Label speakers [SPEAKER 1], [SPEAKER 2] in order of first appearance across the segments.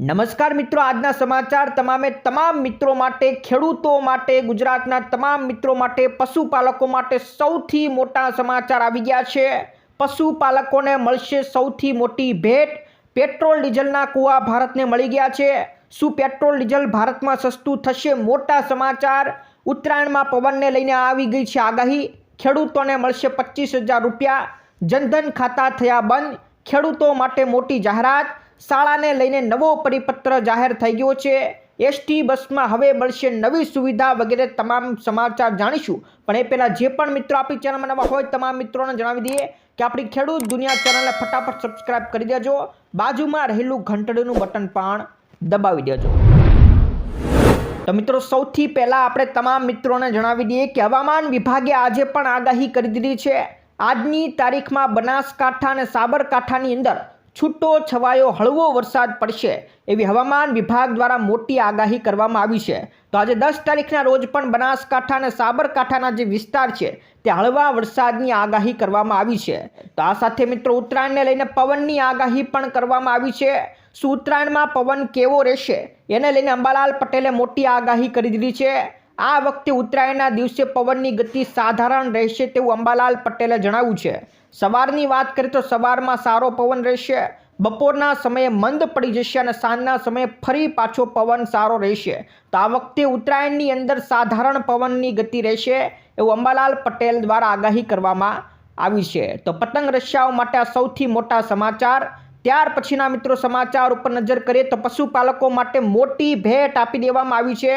[SPEAKER 1] નમસ્કાર મિત્રો, આજના સમાચાર તમામે તમામ મિત્રો માટે, ખેડૂતો માટે, ગુજરાતના તમામ મિત્રો માટે, પશુપાલકો માટે સૌથી મોટા સમાચાર આવી ગયા છે. પશુપાલકોને મળશે સૌથી મોટી ભેટ. પેટ્રોલ ડીઝલના કૂવા ભારતને મળી ગયા છે. શું પેટ્રોલ ડીઝલ ભારતમાં સસ્તું થશે? મોટા સમાચાર. ઉત્તરાયણમાં પવનને લઈને આવી ગઈ છે આગાહી. ખેડૂતોને મળશે પચીસ હજાર રૂપિયા. જનધન ખાતા થયા બંધ. ખેડૂતો માટે મોટી જાહેરાત. શાળાને લઈને નવો પરિપત્ર જાહેર થઈ ગયો છે. એસટી બસમાં હવે મળશે નવી સુવિધા વગેરે તમામ સમાચાર જાણીશું. પણ એ પહેલાં જે પણ મિત્રો આપણી ચેનલમાં નવા હોય તમામ મિત્રોને જણાવી દઈએ કે આપણી ખેડૂત દુનિયા ચેનલને ફટાફટ સબસ્ક્રાઇબ કરી દેજો. બાજુમાં રહેલું ઘંટડીનું બટન પણ દબાવી દેજો. તો મિત્રો સૌથી પહેલાં આપણે તમામ મિત્રોને જણાવી દઈએ કે હવામાન વિભાગે આજે પણ આગાહી કરી દીધી છે. આજની તારીખમાં બનાસકાંઠા અને સાબરકાંઠાની અંદર છૂટો છવાયો હળવો વરસાદ પડશે એવી હવામાન વિભાગ દ્વારા મોટી આગાહી કરવામાં આવી છે. તો આજે દસ તારીખના રોજ પણ બનાસકાંઠા અને સાબરકાંઠાના જે વિસ્તાર છે તે હળવા વરસાદની આગાહી કરવામાં આવી છે. તો આ સાથે મિત્રો ઉત્તરાયણને લઈને પવનની આગાહી પણ કરવામાં આવી છે. શું ઉત્તરાયણમાં પવન કેવો રહેશે, એને લઈને અંબાલાલ પટેલે મોટી આગાહી કરી દીધી છે. આ વખતે ઉત્તરાયણના દિવસે પવનની ગતિ સાધારણ રહેશે તેવું અંબાલાલ પટેલે જણાવ્યું છે. સવારની વાત કરીએ તો સવારમાં સારો પવન રહેશે. બપોરના સમયે મંદ પડી જશે અને સાંજના સમયે ફરી પાછો પવન સારો રહેશે. તો આ વખતે ઉત્તરાયણની અંદર સાધારણ પવનની ગતિ રહેશે એવું અંબાલાલ પટેલ દ્વારા આગાહી કરવામાં આવી છે. તો પતંગ રશિયાઓ માટે આ સૌથી મોટા સમાચાર. ત્યાર પછીના મિત્રો સમાચાર ઉપર નજર કરીએ તો પશુપાલકો માટે મોટી ભેટ આપી દેવામાં આવી છે.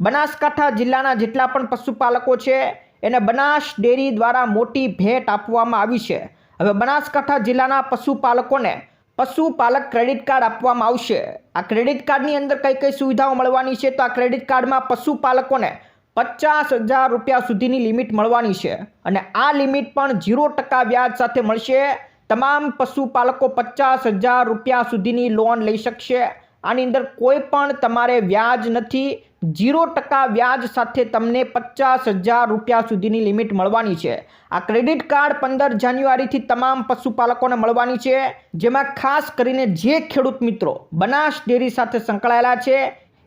[SPEAKER 1] બનાસકાંઠા જિલ્લાના જેટલા પણ પશુપાલકો છે, એને બનાસ ડેરી દ્વારા મોટી ભેટ આપવામાં આવી છે. હવે બનાસકાંઠા જિલ્લાના પશુપાલકોને પશુપાલક ક્રેડિટ કાર્ડ આપવામાં આવશે. આ ક્રેડિટ કાર્ડની અંદર કઈ કઈ સુવિધાઓ મળવાની છે? તો આ ક્રેડિટ કાર્ડમાં પશુપાલકોને પચાસ હજાર રૂપિયા સુધીની લિમિટ મળવાની છે. અને આ લિમિટ પણ ઝીરો ટકા વ્યાજ સાથે મળશે. તમામ પશુપાલકો પચાસ હજાર રૂપિયા સુધીની લોન લઈ શકશે. આની અંદર કોઈ પણ તમારે વ્યાજ નથી. ઝીરો ટકા વ્યાજ સાથે તમને પચાસ હજાર રૂપિયા સુધીની લિમિટ મળવાની છે. આ ક્રેડિટ કાર્ડ પંદર જાન્યુઆરીથી તમામ પશુપાલકોને મળવાની છે. જેમાં ખાસ કરીને જે ખેડૂત મિત્રો બનાસ ડેરી સાથે સંકળાયેલા છે,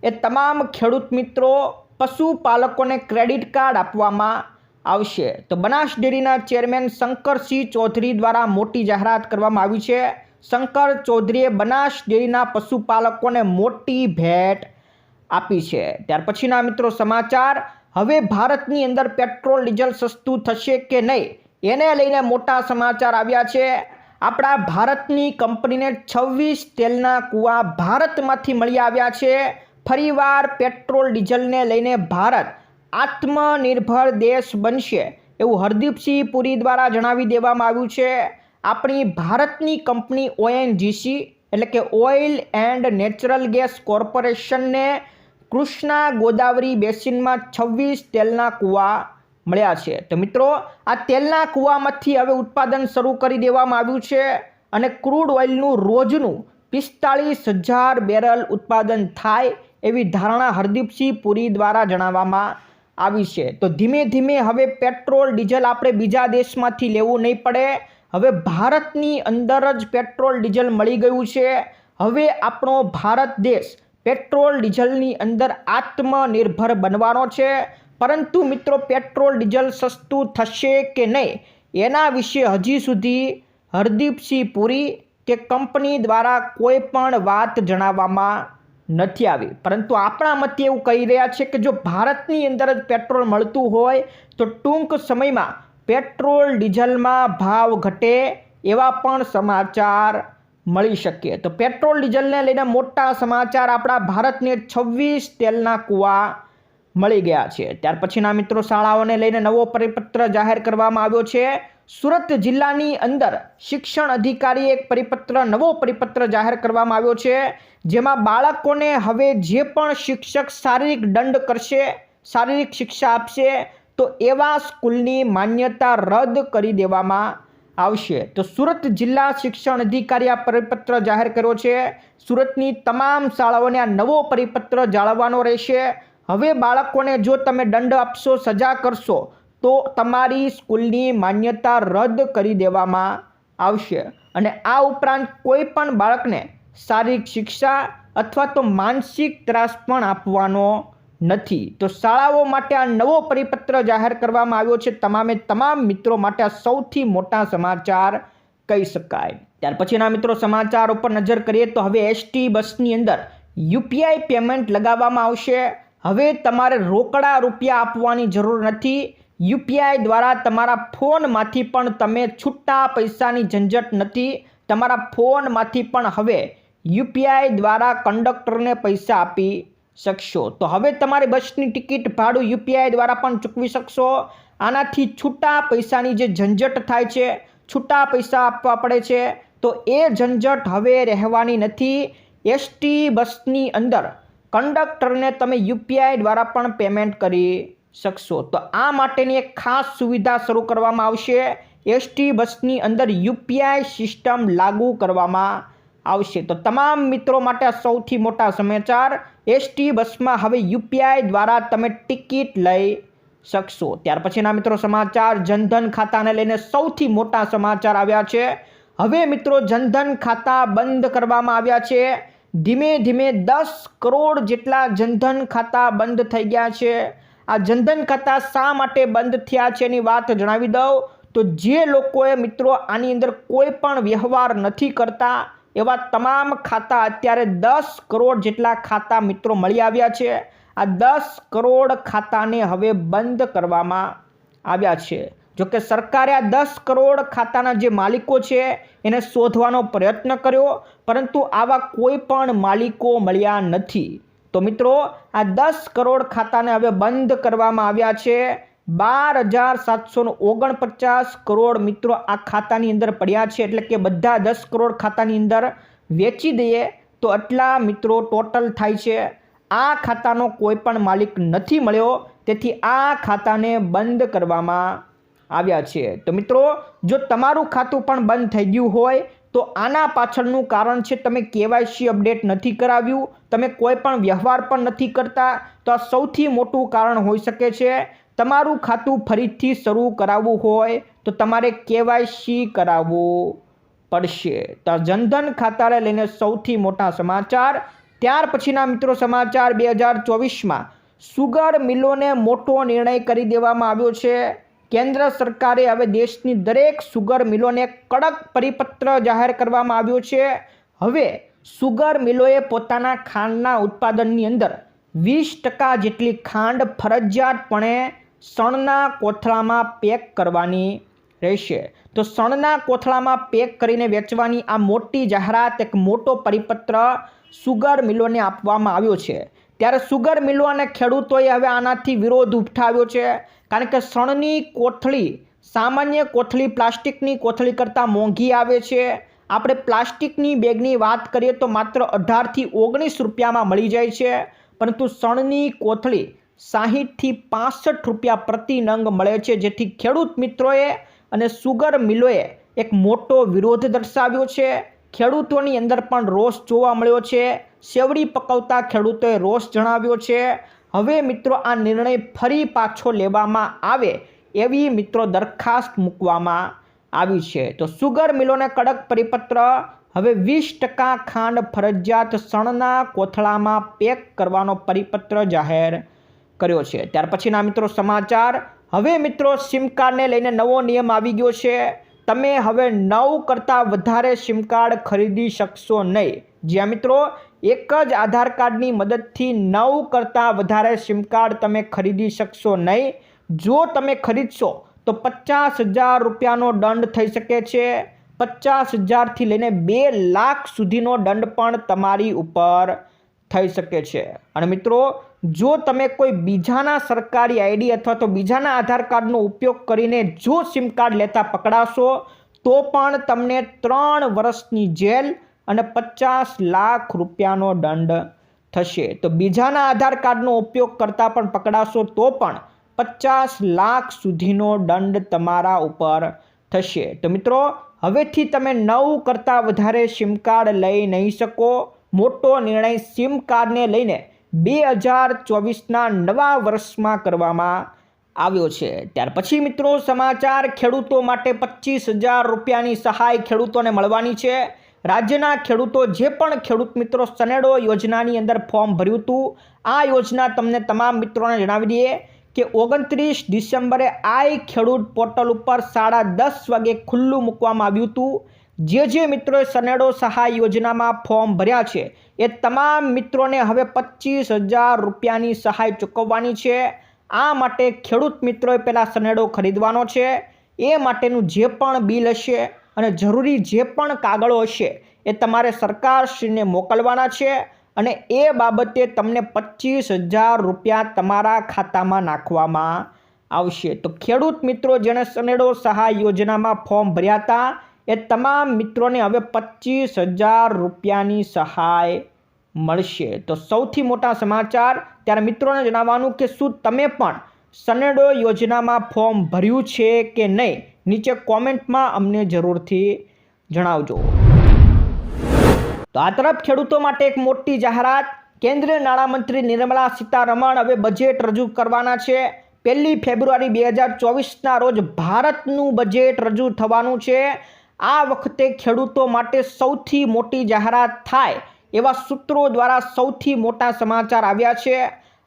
[SPEAKER 1] એ તમામ ખેડૂત મિત્રો પશુપાલકોને ક્રેડિટ કાર્ડ આપવામાં આવશે. તો બનાસ ડેરીના ચેરમેન શંકરસિંહ ચૌધરી દ્વારા મોટી જાહેરાત કરવામાં આવી છે. શંકર ચૌધરીએ બનાસ ડેરીના પશુપાલકોને મોટી ભેટ આપી છે. ત્યાર પછીના મિત્રો સમાચાર, હવે ભારતની અંદર પેટ્રોલ, ડીઝલ સસ્તું થશે કે નહીં? એને લઈને મોટા સમાચાર આવ્યા છે. આપણા ભારતની કંપનીને છવ્વીસ તેલના કૂવા ભારતમાંથી મળી આવ્યા છે. ફરીવાર પેટ્રોલ, ડીઝલને લઈને ભારત આત્મનિર્ભર દેશ બનશે એવું હરદીપસિંહ પુરી દ્વારા જણાવી દેવામાં આવ્યું છે. આપણી ભારતની કંપની ઓએનજીસી એટલે કે ઓઇલ એન્ડ નેચરલ ગેસ કોર્પોરેશનને કૃષ્ણા ગોદાવરી બેસિનમાં છવ્વીસ તેલના કૂવા મળ્યા છે. તો મિત્રો, આ તેલના કૂવામાંથી હવે ઉત્પાદન શરૂ કરી દેવામાં આવ્યું છે અને ક્રૂડ ઓઇલનું રોજનું પિસ્તાળીસ હજાર બેરલ ઉત્પાદન થાય એવી ધારણા હરદીપસિંહ પુરી દ્વારા જણાવવામાં આવી છે. તો ધીમે ધીમે હવે પેટ્રોલ, ડીઝલ આપણે બીજા દેશમાંથી લેવું નહીં પડે. હવે ભારતની અંદર જ પેટ્રોલ, ડીઝલ મળી ગયું છે. હવે આપણો ભારત દેશ પેટ્રોલ, ડીઝલની અંદર આત્મનિર્ભર બનવાનો છે. પરંતુ મિત્રો, પેટ્રોલ, ડીઝલ સસ્તું થશે કે નહીં? એના વિશે હજી સુધી હરદીપસિંહ પુરી કે કંપની દ્વારા કોઈ પણ વાત જણાવવામાં નથી આવી. પરંતુ આપણા મતે એવું કહી રહ્યા છે કે જો ભારતની અંદર જ પેટ્રોલ મળતું હોય, તો ટૂંક સમયમાં પેટ્રોલ, ડીઝલમાં ભાવ ઘટે એવા પણ સમાચાર મળી શકે. તો પેટ્રોલ, ડીઝલને લઈને મોટા સમાચાર આપણા ભારતને છવ્વીસ તેલના કૂવા મળી ગયા છે. ત્યાર પછીના મિત્રો, શાળાઓને લઈને નવો પરિપત્ર જાહેર કરવામાં આવ્યો છે. સુરત જિલ્લાની અંદર શિક્ષણ અધિકારીએ એક પરિપત્ર, નવો પરિપત્ર જાહેર કરવામાં આવ્યો છે, જેમાં બાળકોને હવે જે પણ શિક્ષક શારીરિક દંડ કરશે, શારીરિક શિક્ષા આપશે તો એવા સ્કૂલની માન્યતા રદ કરી દેવામાં આવશે. તો સુરત જિલ્લા શિક્ષણ અધિકારી આ પરિપત્ર જાહેર કર્યો છે. સુરતની તમામ શાળાઓને આ નવો પરિપત્ર જાળવવાનો રહેશે. હવે બાળકોને જો તમે દંડ આપશો, સજા કરશો, તો તમારી સ્કૂલની માન્યતા રદ કરી દેવામાં આવશે. અને આ ઉપરાંત કોઈ પણ બાળકને શારીરિક શિક્ષા અથવા તો માનસિક ત્રાસ પણ આપવાનો નથી. તો શાળાઓ માટે આ નવો પરિપત્ર જાહેર કરવામાં આવ્યો છે. તમામે તમામ મિત્રો માટે આ સૌથી મોટા સમાચાર કહી શકાય. ત્યાર પછીના મિત્રો સમાચાર ઉપર નજર કરીએ તો હવે એસટી બસની અંદર યુપીઆઈ પેમેન્ટ લગાવવામાં આવશે. હવે તમારે રોકડા રૂપિયા આપવાની જરૂર નથી. યુપીઆઈ દ્વારા તમારા ફોનમાંથી પણ તમે છૂટા પૈસાની ઝંઝટ નથી. તમારા ફોનમાંથી પણ હવે યુપીઆઈ દ્વારા કંડક્ટરને પૈસા આપી શકશો. તો હવે તમારી બસની ટિકિટ ભાડું યુપીઆઈ દ્વારા પણ ચૂકવી શકશો. આનાથી છૂટા પૈસાની જે ઝંઝટ થાય છે, છૂટા પૈસા આપવા પડે છે. તો એ ઝંઝટ હવે રહેવાની નથી. એસટી બસની અંદર કંડક્ટરને તમે યુપીઆઈ દ્વારા પણ પેમેન્ટ કરી શકશો. તો આ માટેની એક ખાસ સુવિધા શરૂ કરવામાં આવશે. એસટી બસની અંદર યુપીઆઈ સિસ્ટમ લાગુ કરવામાં આવશે. તો તમામ મિત્રો માટે સૌથી મોટા સમાચાર એસટી બસમાં હવે યુપીઆઈ દ્વારા તમે ટિકિટ લઈ શકશો. ત્યાર પછીના મિત્રો સમાચાર, જનધન ખાતાને લઈને સૌથી મોટા સમાચાર આવ્યા છે. હવે મિત્રો જનધન ખાતા બંધ કરવામાં આવ્યા છે. ધીમે ધીમે દસ કરોડ જેટલા જનધન ખાતા બંધ થઈ ગયા છે. આ જનધન ખાતા શા માટે બંધ થયા છે એની વાત જણાવી દઉં. તો જે લોકોએ મિત્રો આની અંદર કોઈ પણ વ્યવહાર નથી કરતા એવા તમામ ખાતા અત્યારે દસ કરોડ જેટલા ખાતા મિત્રો મળી આવ્યા છે. આ દસ કરોડ ખાતાને હવે બંધ કરવામાં આવ્યા છે. જોકે સરકારે આ દસ કરોડ ખાતાના જે માલિકો છે, એને શોધવાનો પ્રયત્ન કર્યો, પરંતુ આવા કોઈ પણ માલિકો મળ્યા નથી. તો મિત્રો, આ દસ કરોડ ખાતાને હવે બંધ કરવામાં આવ્યા છે. બાર હજાર સાતસો ઓગણપચાસ કરોડ મિત્રો આ ખાતાની અંદર પડ્યા છે. એટલે કે બધા દસ કરોડ ખાતાની અંદર વેચી દઈએ તો આટલા મિત્રો ટોટલ થાય છે. આ ખાતાનો કોઈ પણ માલિક નથી મળ્યો. તેથી આ ખાતાને બંધ કરવામાં આવ્યા છે. તો મિત્રો, જો તમારું ખાતું પણ બંધ થઈ ગયું હોય, તો આના પાછળનું કારણ છે તમે કેવાયસી અપડેટ નથી કરાવ્યું. તમે કોઈ પણ વ્યવહાર પણ નથી કરતા. તો આ સૌથી મોટું કારણ હોઈ શકે છે તમારું ખાતું ફરીથી શરૂ કરાવવું હોય તો તમારે કેવાયસી કરાવવું પડશે. તો જનધન ખાતાને લઈને સૌથી મોટા સમાચાર. ત્યાર પછીના મિત્રો સમાચાર બે હજાર ચોવીસમાં. સુગર મિલોને મોટો નિર્ણય કરી દેવામાં આવ્યો છે. કેન્દ્ર સરકારે હવે દેશની દરેક સુગર મિલોને કડક પરિપત્ર જાહેર કરવામાં આવ્યો છે. હવે સુગર મિલોએ પોતાના ખાંડના ઉત્પાદનની અંદર વીસ ટકા જેટલી ખાંડ ફરજિયાતપણે સણના કોથળામાં પેક કરવાની રહેશે. તો સણના કોથળામાં પેક કરીને વેચવાની આ મોટી જાહેરાત એક મોટો પરિપત્ર સુગર મિલોને આપવામાં આવ્યો છે. ત્યારે સુગર મિલો અને ખેડૂતોએ હવે આનાથી વિરોધ ઉઠાવ્યો છે. કારણ કે સણની કોથળી, સામાન્ય કોથળી પ્લાસ્ટિકની કોથળી કરતાં મોંઘી આવે છે. આપણે પ્લાસ્ટિકની બેગની વાત કરીએ તો માત્ર અઢારથી ઓગણીસ રૂપિયામાં મળી જાય છે. પરંતુ સણની કોથળી સાહીઠથી પાસઠ રૂપિયા પ્રતિ નંગ મળે છે. જેથી ખેડૂત મિત્રોએ અને સુગર મિલોએ એક મોટો વિરોધ દર્શાવ્યો છે. ખેડૂતોની અંદર પણ રોષ જોવા મળ્યો છે. શેવડી પકવતા ખેડૂતોએ રોષ જણાવ્યો છે. હવે મિત્રો આ નિર્ણય ફરી પાછો લેવામાં આવે એવી મિત્રો દરખાસ્ત મૂકવામાં આવી છે. તો સુગર મિલોને કડક પરિપત્ર, હવે વીસ ટકા ખાંડ ફરજિયાત સણના કોથળામાં પેક કરવાનો પરિપત્ર જાહેર કર્યો છે. ત્યાર પછીના મિત્રો સમાચાર. હવે મિત્રો સિમ કાર્ડને લઈને નવો નિયમ આવી ગયો છે. તમે હવે નવ કરતાં વધારે સિમ કાર્ડ ખરીદી શકશો નહીં. જ્યાં મિત્રો, એક જ આધાર કાર્ડની મદદથી નવ કરતાં વધારે સિમ કાર્ડ તમે ખરીદી શકશો નહીં. જો તમે ખરીદશો, તો પચાસ હજાર રૂપિયાનો દંડ થઈ શકે છે. પચાસ હજારથી લઈને બે લાખ સુધીનો દંડ પણ તમારી ઉપર થઈ શકે છે. અને મિત્રો, જો તમે કોઈ બીજાના સરકારી આઈડી અથવા તો બીજાના આધાર કાર્ડનો ઉપયોગ કરીને જો સિમ કાર્ડ લેતા પકડાશો, તો પણ તમને ત્રણ વર્ષની જેલ અને પચાસ લાખ રૂપિયાનો દંડ થશે. તો બીજાના આધાર કાર્ડનો ઉપયોગ કરતાં પણ પકડાશો, તો પણ પચાસ લાખ સુધીનો દંડ તમારા ઉપર થશે. તો મિત્રો, હવેથી તમે નવ કરતાં વધારે સિમ કાર્ડ લઈ નહીં શકો. મોટો નિર્ણય સિમ કાર્ડને લઈને બે હજાર ચોવીસના નવા વર્ષમાં કરવામાં આવ્યો છે. ત્યાર પછી મિત્રો સમાચાર ખેડૂતો માટે પચીસ હજાર રૂપિયાની સહાય ખેડૂતોને મળવાની છે. રાજ્યના ખેડૂતો જે પણ ખેડૂત મિત્રો સનેડો યોજનાની અંદર ફોર્મ ભર્યું હતું, આ યોજના તમને તમામ મિત્રોને જણાવી દઈએ કે ઓગણત્રીસ ડિસેમ્બરે આઈ ખેડૂત પોર્ટલ ઉપર સાડા દસ વાગે ખુલ્લું મૂકવામાં આવ્યું હતું. જે જે મિત્રોએ સનેડો સહાય યોજનામાં ફોર્મ ભર્યા છે, એ તમામ મિત્રોને હવે પચીસ હજાર રૂપિયાની સહાય ચૂકવવાની છે. આ માટે ખેડૂત મિત્રોએ પહેલાં સનેડો ખરીદવાનો છે. એ માટેનું જે પણ બિલ હશે અને જરૂરી જે પણ કાગળો હશે, એ તમારે સરકારશ્રીને મોકલવાના છે અને એ બાબતે તમને પચીસ હજાર રૂપિયા તમારા ખાતામાં નાખવામાં આવશે. તો ખેડૂત મિત્રો જેણે સનેડો સહાય યોજનામાં ફોર્મ ભર્યા હતા એ તમામ મિત્રોને હવે પચીસ હજાર રૂપિયાની સહાય મળશે. તો સૌથી મોટા સમાચાર ત્યારે મિત્રોને જણાવવાનું કે શું તમે પણ સનેડો યોજનામાં ફોર્મ ભર્યું છે કે નહીં? નીચે કોમેન્ટમાં અમને જરૂરથી જણાવજો. તો આ તરફ ખેડૂતો માટે એક મોટી જાહેરાત. કેન્દ્રીય નાણામંત્રી નિર્મલા સીતારમણ હવે બજેટ રજૂ કરવાના છે. પહેલી ફેબ્રુઆરી બે હજાર ચોવીસના રોજ ભારતનું બજેટ રજૂ થવાનું છે. આ વખતે ખેડૂતો માટે સૌથી મોટી જાહેરાત થાય એવા સૂત્રો દ્વારા સૌથી મોટા સમાચાર આવ્યા છે.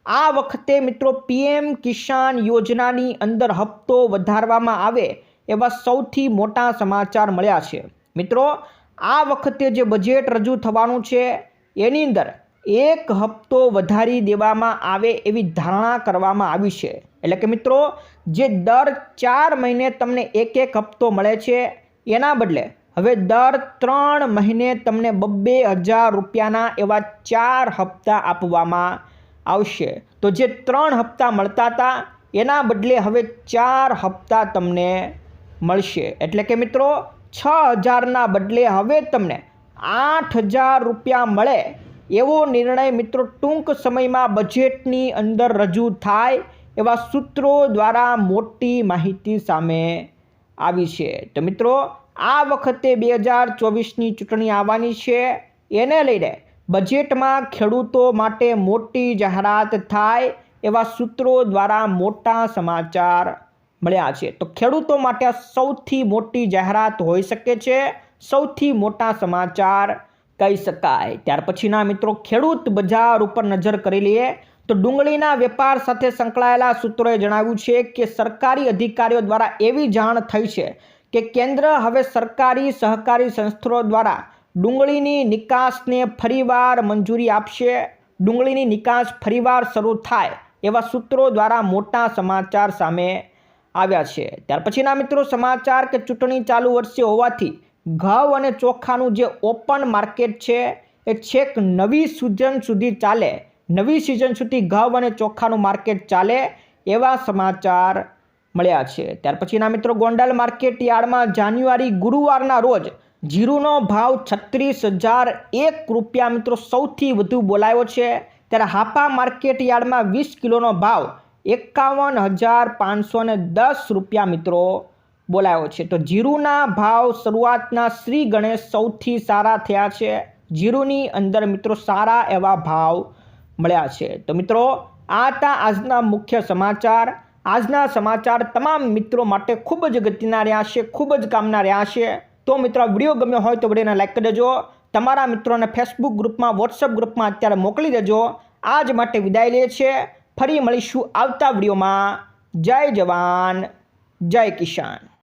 [SPEAKER 1] આ વખતે મિત્રો પીએમ કિસાન યોજનાની અંદર હપ્તો વધારવામાં આવે એવા સૌથી મોટા સમાચાર મળ્યા છે. મિત્રો, આ વખતે જે બજેટ રજૂ થવાનું છે એની અંદર એક હપ્તો વધારી દેવામાં આવે એવી ધારણા કરવામાં આવી છે. એટલે કે મિત્રો, જે દર ચાર મહિને તમને એક એક હપ્તો મળે છે એના બદલે હવે દર ત્રણ મહિને તમને બબ્બે હજાર રૂપિયાના એવા ચાર હપ્તા આપવામાં આવશે. તો જે ત્રણ હપ્તા મળતા હતા, એના બદલે હવે ચાર હપ્તા તમને મળશે. એટલે કે મિત્રો, છ હજારના બદલે હવે તમને આઠ હજાર રૂપિયા મળે એવો નિર્ણય મિત્રો ટૂંક સમયમાં બજેટની અંદર રજૂ થાય એવા સૂત્રો દ્વારા મોટી માહિતી સામે આવી છે. તો મિત્રો, આ વખતે બે હજાર ચોવીસની ચૂંટણી આવવાની છે. એને લઈને બજેટમાં ખેડૂતો માટે મોટી જાહેરાત થાય એવા સૂત્રો દ્વારા મોટા સમાચાર મળ્યા છે. તો ખેડૂતો માટે સૌથી મોટી જાહેરાત હોઈ શકે છે. સૌથી મોટા સમાચાર કહી શકાય. ત્યાર પછીના મિત્રો, ખેડૂત બજાર ઉપર નજર કરી લઈએ. તો ડુંગળીના વેપાર સાથે સંકળાયેલા સૂત્રોએ જણાવ્યું છે કે સરકારી અધિકારીઓ દ્વારા એવી જાણ થઈ છે કે કેન્દ્ર હવે સરકારી સહકારી સંસ્થાઓ દ્વારા ડુંગળીની નિકાસને ફરીવાર મંજૂરી આપશે. ડુંગળીની નિકાસ ફરીવાર શરૂ થાય એવા સૂત્રો દ્વારા મોટા સમાચાર સામે આવ્યા છે. ત્યાર પછીના મિત્રો સમાચાર કે ચૂંટણી ચાલુ વર્ષે હોવાથી ઘઉં અને ચોખાનું જે ઓપન માર્કેટ છે, એ છેક નવી સૂજન સુધી ચાલે નવી સિઝન સુધી ઘઉં અને ચોખાનું માર્કેટ ચાલે એવા સમાચાર મળ્યા છે. ત્યાર પછીના મિત્રો, ગોંડલ માર્કેટ યાર્ડમાં જાન્યુઆરી ગુરુવારના રોજ જીરુનો ભાવ છત્રીસ હજાર એક રૂપિયા મિત્રો સૌથી વધુ બોલાયો છે. ત્યારે હાપા માર્કેટ યાર્ડમાં વીસ કિલોનો ભાવ એકાવન હજાર પાંચસો દસ રૂપિયા મિત્રો બોલાયો છે. તો જીરુના ભાવ શરૂઆતના શ્રી ગણેશ સૌથી સારા થયા છે. જીરુની અંદર મિત્રો સારા એવા ભાવ મળ્યા છે. તો મિત્રો, આ હતા આજના મુખ્ય સમાચાર. આજના સમાચાર તમામ મિત્રો માટે ખૂબ જ ગતિના રહ્યા છે, ખૂબ જ કામના રહ્યા છે. તો મિત્રો વીડિયો ગમ્યો હોય તો વિડીયોને લાઈક કરી દેજો. તમારા મિત્રોને ફેસબુક ગ્રુપમાં વોટ્સઅપ ગ્રુપમાં અત્યારે મોકલી દેજો. આજ માટે વિદાય લે છે ફરી મળીશું આવતા વિડીયોમાં. જય જવાન, જય કિસાન.